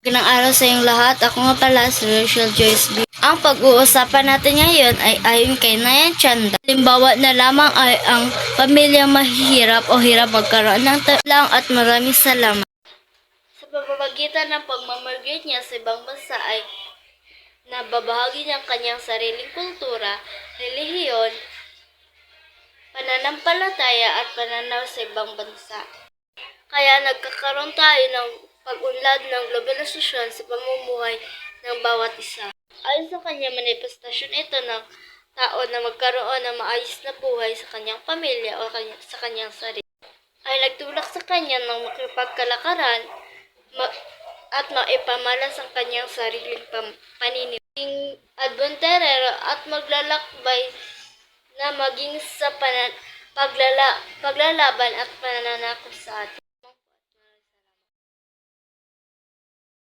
Magandang araw sa inyong lahat. Ako nga pala si Rachel Joyce B. Ang pag-uusapan natin ngayon ay ayon kay Nayan Chanda. Halimbawa na lamang ay ang pamilyang mahihirap o hirap magkaroon ng lang at maraming salamat. Sa pamamagitan ng pagmamargate niya sa ibang bansa ay nababahagi niya ang kanyang sariling kultura, relihiyon, pananampalataya at pananaw sa ibang bansa. Kaya nagkakaroon tayo ng pag-unlad ng globalisasyon sa pamumuhay ng bawat isa. Ayon sa kanyang manifestasyon ito ng tao na magkaroon ng maayos na buhay sa kanyang pamilya o kanya, sa kanyang sarili. Ay nagtulak sa kanya ng makipagkalakaran ma- at maipamalas ang kanyang sariling pam- paniniwala. Maging adventerero at maglalakbay na maging sa panan- paglala- paglalaban at pananakop sa atin.